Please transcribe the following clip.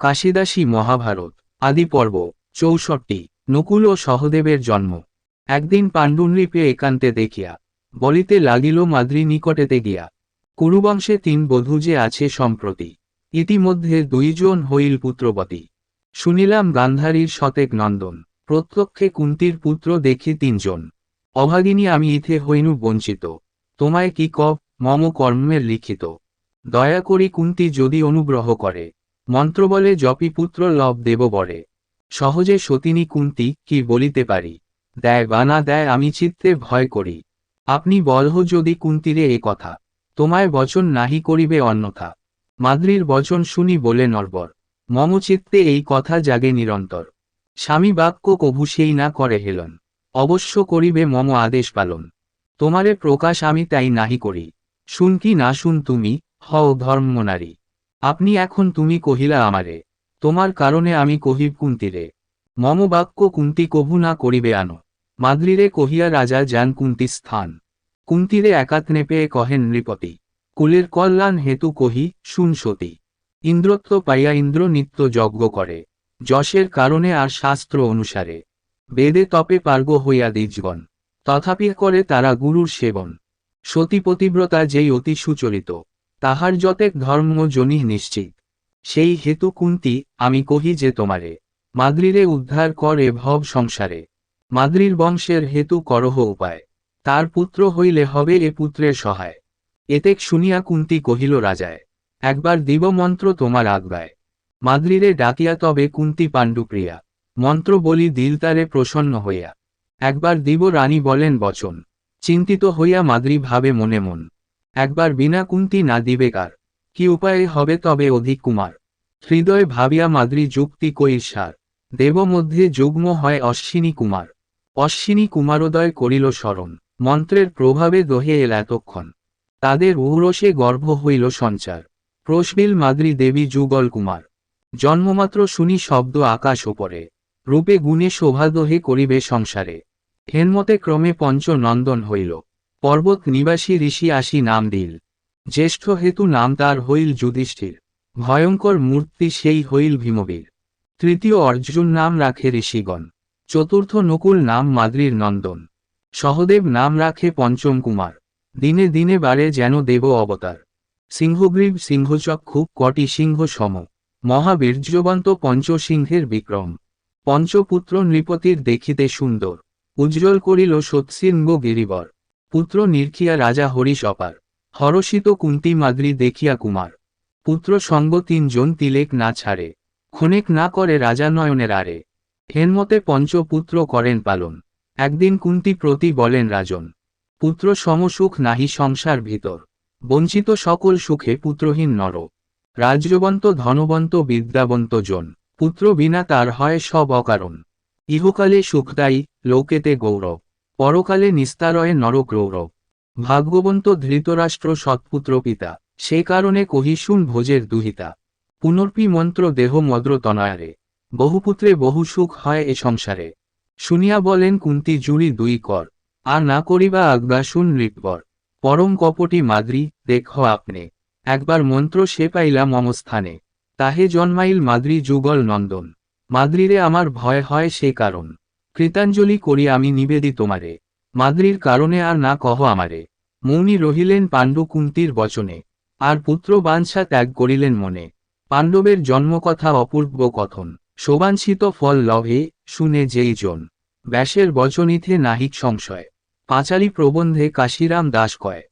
কাশিদাসী মহাভারত, আদি পর্ব, চৌষট্টি, নকুল ও সহদেবের জন্ম। একদিন পাণ্ডুনৃপে একান্তে দেখিয়া, বলিতে লাগিল মাদ্রি নিকটেতে গিয়া, কুরুবংশে তিন বধূ যে আছে সম্প্রতি, ইতিমধ্যে দুইজন হইল পুত্রবতী। শুনিলাম গান্ধারীর শতেক নন্দন, প্রত্যক্ষে কুন্তির পুত্র দেখি তিনজন। অভাগিনী আমি ইথে হইনু বঞ্চিত, তোমায় কি কব, মম কর্মের লিখিত। দয়া করি কুন্তি যদি অনুগ্রহ করে মন্ত্রবলে জপি পুত্র লভ দেব বরে। সহজে সতিনী কুন্তি কি বলিতে পারি? দেয় বা না দেয় আমি চিত্তে ভয় করি। আপনি বলহ যদি কুন্তিরে এ কথা। তোমায় বচন নাহি করিবে অন্যথা। মাদ্রির বচন শুনি বলে নরবর। মম চিত্তে এই কথা জাগে নিরন্তর। স্বামী বাক্য কভু সেই না করে হেলন। অবশ্য করিবে মম আদেশ পালন। তোমারে প্রকাশ আমি তাই নাহি করি। শুন কি না শুন তুমি, হও ধর্মনারী আপনি এখন তুমি কহিলা আমারে, তোমার কারণে আমি কহিব কুন্তিরে। মম বাক্য কুন্তি কভু না করিবে আনো। মাদ্রিরে কহিয়া রাজা যান কুন্তি স্থান। কুন্তিরে একাত্নে পেয়ে কহেন নৃপতি, কুলের কল্যাণ হেতু কহি, শুন সতী, ইন্দ্রত্ব পাইয়া ইন্দ্র নিত্য যজ্ঞ করে, যশের কারণে আর শাস্ত্র অনুসারে। বেদে তপে পার্গ হইয়া দ্বিজগণ, তথাপি করে তারা গুরুর সেবন। সতী পতিব্রতা যেই অতি সুচরিত তাহার যতেক ধর্ম জনি নিশ্চিত। সেই হেতু কুন্তি, আমি কহি যে তোমারে মাদ্রিরে উদ্ধার করে ভব সংসারে। মাদ্রির বংশের হেতু করহ উপায়। তার পুত্র হইলে হবে এ পুত্রের সহায়। এতেক শুনিয়া কুন্তি কহিল রাজায়, একবার দিব মন্ত্র তোমার আজ্ঞায়। মাদ্রিরে ডাকিয়া তবে কুন্তি পাণ্ডুপ্রিয়া, মন্ত্র বলি দিলতারে প্রসন্ন হইয়া। একবার দিব রানী বলেন বচন। চিন্তিত হইয়া মাদ্রি ভাবে মনে মন। একবার বিনা কুন্তি না দিবে কার? কি উপায়ে হবে তবে অধিক কুমার? হৃদয় ভাবিয়া মাদ্রি যুক্তি কইর সার। দেব মধ্যে যুগ্ম হয় অশ্বিনী কুমার। অশ্বিনী কুমারোদয় করিল স্মরণ মন্ত্রের প্রভাবে দহে এল এতক্ষণ। তাদের ঔরসে গর্ভ হইল সঞ্চার। প্রসবিল মাদ্রি দেবী যুগল কুমার। জন্মমাত্র শুনি শব্দ আকাশ ওপরে। রূপে গুণে শোভাদহে করিবে সংসারে। হেনমতে ক্রমে পঞ্চ নন্দন হইল। পর্বত নিবাসী ঋষি আসি নাম দিল। জ্যেষ্ঠ হেতু নাম তার হইল যুধিষ্ঠির। ভয়ঙ্কর মূর্তি সেই হইল ভীমবীর। তৃতীয় অর্জুন নাম রাখে ঋষিগণ। চতুর্থ নকুল নাম মাদ্রির নন্দন। সহদেব নাম রাখে পঞ্চম কুমার। দিনে দিনে বারে যেন দেব অবতার। সিংহগ্রীব সিংহচক্ষু কটি সিংহ সম। মহাবীর্যবন্ত পঞ্চসিংহের বিক্রম। পঞ্চপুত্র নৃপতির দেখিতে সুন্দর। উজ্জ্বল করিল সৎসিংহ গিরিবর। পুত্র নির্খিয়া রাজা হরিশ অপার। হরষিত কুন্তি মাদ্রি দেখিয়া কুমার। পুত্র সঙ্গ তিনজন তিলেক না ছাড়ে। ক্ষণেক না করে রাজা নয়নের আরে। হেনমতে পঞ্চপুত্র করেন পালন। একদিন কুন্তি প্রতি বলেন রাজন, পুত্র সমসুখ নাহি সংসার ভিতর। বঞ্চিত সকল সুখে পুত্রহীন নর। রাজ্যবন্ত ধনবন্ত বিদ্যাবন্ত জন। পুত্র বিনা তার হয় সব অকারণ। ইহকালে সুখদায়ী লোকেতে গৌরব। পরকালে নিস্তারয়ে নরক গৌরব ভাগ্যবন্ত ধৃতরাষ্ট্র সৎপুত্র পিতা, সে কারণে কহিশুন ভোজের দুহিতা। পুনর্পি মন্ত্র দেহ মদ্র তনয়ারে। বহুপুত্রে বহু সুখ হয় এ সংসারে। শুনিয়া বলেন কুন্তি জুড়ি দুই কর। আর না করিবা আজ্ঞা শুন নৃপবর পরম কপটি মাদ্রি, দেখ আপনে। একবার মন্ত্র সে পাইলা মম স্থানে। তাহে জন্মাইল মাদ্রি যুগল নন্দন। মাদ্রিরে আমার ভয় হয় সে কারণ। কৃতাঞ্জলি করি আমি নিবেদি তোমারে। মাদ্রির কারণে আর না কহ আমারে। মৌনি রহিলেন পাণ্ডু কুন্তির বচনে। আর পুত্র বাঞ্ছা ত্যাগ করিলেন মনে। পাণ্ডবের জন্মকথা অপূর্ব কথন। শোবাঞ্ছিত ফল লভে, শুনে যেই জন। ব্যাসের বচনিথে নাহিক সংশয়। পাঁচালী প্রবন্ধে কাশিরাম দাস কয়